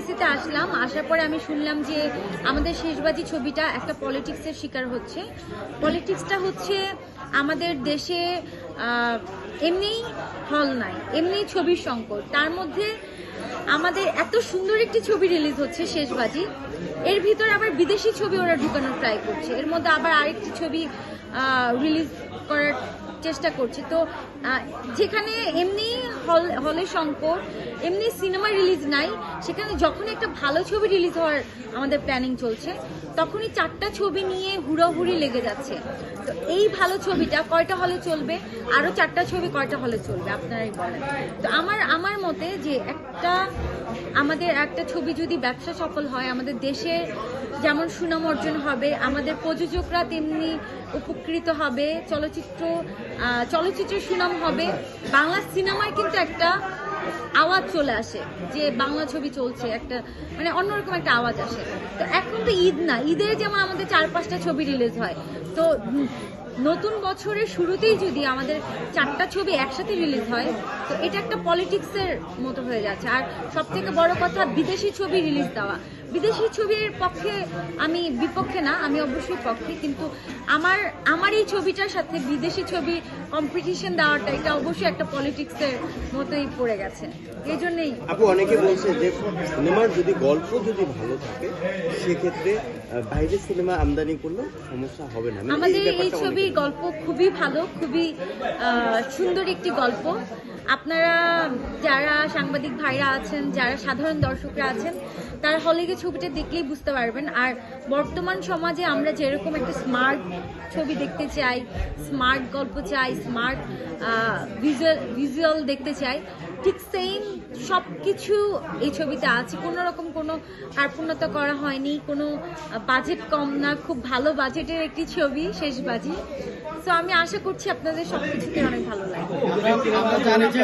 ডিসিতে আসলাম, আসার পরে আমি শুনলাম যে আমাদের শেষবাজি ছবিটা একটা পলিটিক্সের শিকার হচ্ছে। পলিটিক্সটা হচ্ছে আমাদের দেশে এমনিই হল নাই, এমনি ছবির সংকট। তার মধ্যে আমাদের এত সুন্দর একটি ছবি রিলিজ হচ্ছে শেষবাজি, এর ভিতরে আবার বিদেশি ছবি ওরা ঢুকানোর ট্রাই করছে। এর মধ্যে আবার আরেকটি ছবি রিলিজ করার চেষ্টা করছে। তো যেখানে এমনি হল হলে সংকট, এমনি সিনেমা রিলিজ নাই, সেখানে যখন একটা ভালো ছবি রিলিজ হওয়ার আমাদের প্ল্যানিং চলছে, তখনই চারটা ছবি নিয়ে হুড়োহুড়ি লেগে যাচ্ছে। তো এই ভালো ছবিটা কয়টা হলে চলবে? আরও চারটা ছবি কয়টা হলে চলবে? আপনারাই বলেন। তো আমার আমার মতে যে একটা, আমাদের একটা ছবি যদি ব্যবসা সফল হয়, আমাদের দেশের যেমন সুনাম অর্জন হবে, আমাদের প্রযোজকরা তেমনি উপকৃত হবে, চলচ্চিত্র চলচ্চিত্রের সুনাম হবে। বাংলা সিনেমায় কিন্তু একটা আওয়াজ চলে আসে, যে বাংলা ছবি চলছে, একটা মানে অন্যরকম একটা আওয়াজ আসে। তো এখন তো ঈদ না, ঈদের যেমন আমাদের চার পাঁচটা ছবি রিলিজ হয়। তো নতুন বছরের শুরুতেই যদি আমাদের চারটা ছবি একসাথে রিলিজ হয়, তো এটা একটা পলিটিক্সের মতো হয়ে যাচ্ছে। আর সব থেকে বড় কথা, বিদেশি ছবি রিলিজ দেওয়া। বিদেশি ছবির পক্ষে আমি বিপক্ষে না আমি অবশ্যই পক্ষে কিন্তু আমার আমার এই ছবিটার সাথে বিদেশি ছবি কম্পিটিশন দেওয়াটা এটা অবশ্যই একটা পলিটিক্সের মতোই পড়ে গেছে। এই জন্যই আপু অনেকে বলছে যে সিনেমার যদি গল্প যদি ভালো থাকে সেক্ষেত্রে আহ, বাইরে সিনেমা আমদানি করলেও সমস্যা হবে না। মানে আমাদের এই ছবি গল্প খুবই ভালো খুবই আহ, সুন্দর একটি গল্প। আপনারা যারা সাংবাদিক ভাইরা আছেন, যারা সাধারণ দর্শকরা আছেন, তারা হলে গিয়ে ছবিটা দেখলেই বুঝতে পারবেন। আর বর্তমান সমাজে আমরা যেরকম একটা স্মার্ট ছবি দেখতে চাই, স্মার্ট গল্প চাই, স্মার্ট ভিজুয়াল ভিজুয়াল দেখতে চাই ঠিক সেম সব কিছু এই ছবিতে আছে। কোনো রকম কোনো কার্পণ্যতা করা হয়নি, কোনো বাজেট কম না, খুব ভালো বাজেটের একটি ছবি, শেষ বাজি। তো আমি আশা করছি আপনাদের সব কিছুতে অনেক ভালো যে